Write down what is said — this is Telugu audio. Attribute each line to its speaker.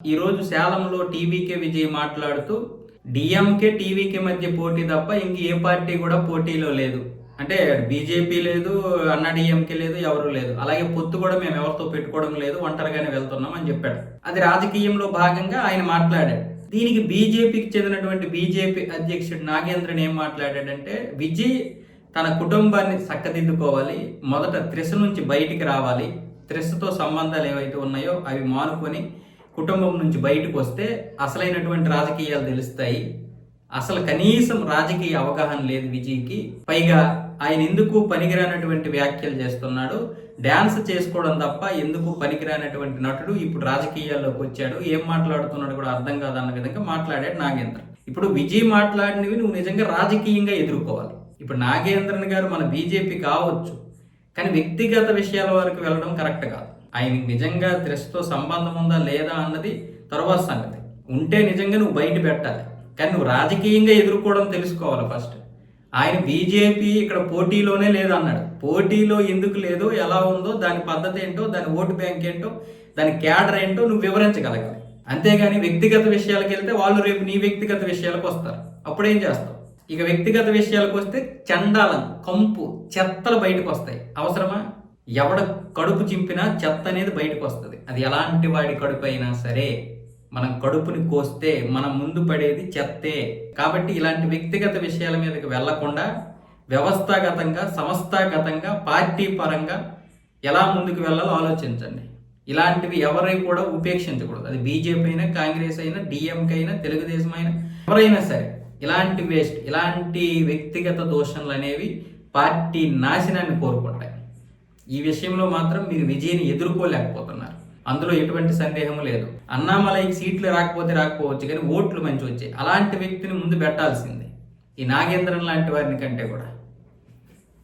Speaker 1: ఈరోజు సేలంలో టీవీకే విజయ్ మాట్లాడుతూ డిఎంకే టీవీకే మధ్య పోటీ తప్ప ఇంక ఏ పార్టీ కూడా పోటీలో లేదు. అంటే బీజేపీ లేదు అన్న డిఎంకే లేదు ఎవరు లేదు. అలాగే పొత్తు కూడా మేము ఎవరితో పెట్టుకోవడం లేదు ఒంటరిగానే వెళ్తున్నాం అని చెప్పాడు. అది రాజకీయంలో భాగంగా ఆయన మాట్లాడాడు. దీనికి బీజేపీకి చెందినటువంటి బీజేపీ అధ్యక్షుడు నాగేంద్రన్ ఏం మాట్లాడాడంటే విజయ్ తన కుటుంబాన్ని చక్కదిద్దుకోవాలి మొదట త్రిశ నుంచి బయటికి రావాలి త్రిశతో సంబంధాలు ఏవైతే ఉన్నాయో అవి మానుకొని కుటుంబం నుంచి బయటకు వస్తే అసలైనటువంటి రాజకీయాలు తెలుస్తాయి. అసలు కనీసం రాజకీయ అవగాహన లేదు విజయ్కి. పైగా ఆయన ఎందుకు పనికిరానటువంటి వ్యాఖ్యలు చేస్తున్నాడు. డ్యాన్స్ చేసుకోవడం తప్ప ఎందుకు పనికిరానటువంటి నటుడు ఇప్పుడు రాజకీయాల్లోకి వచ్చాడు. ఏం మాట్లాడుతున్నాడు కూడా అర్థం కాదన్న విధంగా మాట్లాడాడు నాగేంద్ర. ఇప్పుడు విజయ్ మాట్లాడినవి నువ్వు నిజంగా రాజకీయంగా ఎదుర్కోవాలి. ఇప్పుడు నాగేంద్రన్ గారు మన బీజేపీ కావచ్చు. కానీ వ్యక్తిగత విషయాల వరకు వెళ్ళడం కరెక్ట్ కాదు. ఆయనకి నిజంగా త్రెస్తో సంబంధం ఉందా లేదా అన్నది తర్వాత సంగతి. ఉంటే నిజంగా నువ్వు బయట పెట్టాలి. కానీ నువ్వు రాజకీయంగా ఎదుర్కోవడం తెలుసుకోవాలి ఫస్ట్. ఆయన బీజేపీ ఇక్కడ పోటీలోనే లేదన్నాడు పోటీలో ఎందుకు లేదో ఎలా ఉందో దాని పద్ధతి ఏంటో దాని ఓటు బ్యాంక్ ఏంటో దాని క్యాడర్ ఏంటో నువ్వు వివరించగలగాలి. అంతేగాని వ్యక్తిగత విషయాలకు వెళ్తే వాళ్ళు రేపు నీ వ్యక్తిగత విషయాలకు వస్తారు. అప్పుడు ఏం చేస్తావు? ఇక వ్యక్తిగత విషయాలకు వస్తే చండాలం కంపు చెత్తలు బయటకు వస్తాయి. అవసరమా? ఎవడ కడుపు చింపినా చెత్త అనేది బయటకు వస్తుంది. అది ఎలాంటి వాడి కడుపు అయినా సరే మనం కడుపుని కోస్తే మనం ముందు పడేది చెత్తే. కాబట్టి ఇలాంటి వ్యక్తిగత విషయాల మీదకి వెళ్ళకుండా వ్యవస్థాగతంగా సంస్థాగతంగా పార్టీ పరంగా ఎలా ముందుకు వెళ్ళాలో ఆలోచించండి. ఇలాంటివి ఎవరి కూడా ఉపేక్షించకూడదు. అది బీజేపీ అయినా కాంగ్రెస్ అయినా డిఎంకే అయినా తెలుగుదేశం అయినా ఎవరైనా సరే ఇలాంటి వేస్ట్ ఇలాంటి వ్యక్తిగత దోషణలు అనేవి పార్టీ నాశనాన్ని కోరుకుంటాయి. ఈ విషయంలో మాత్రం మీరు విజయని ఎదుర్కోలేకపోతున్నారు. అందులో ఎటువంటి సందేహం లేదు. అన్నామలైకి సీట్లు రాకపోతే రాకపోవచ్చు కానీ ఓట్లు మంచి వచ్చాయి. అలాంటి వ్యక్తిని ముందు పెట్టాల్సిందే. ఈ నాగేంద్రన్ లాంటి వారిని కంటే కూడా.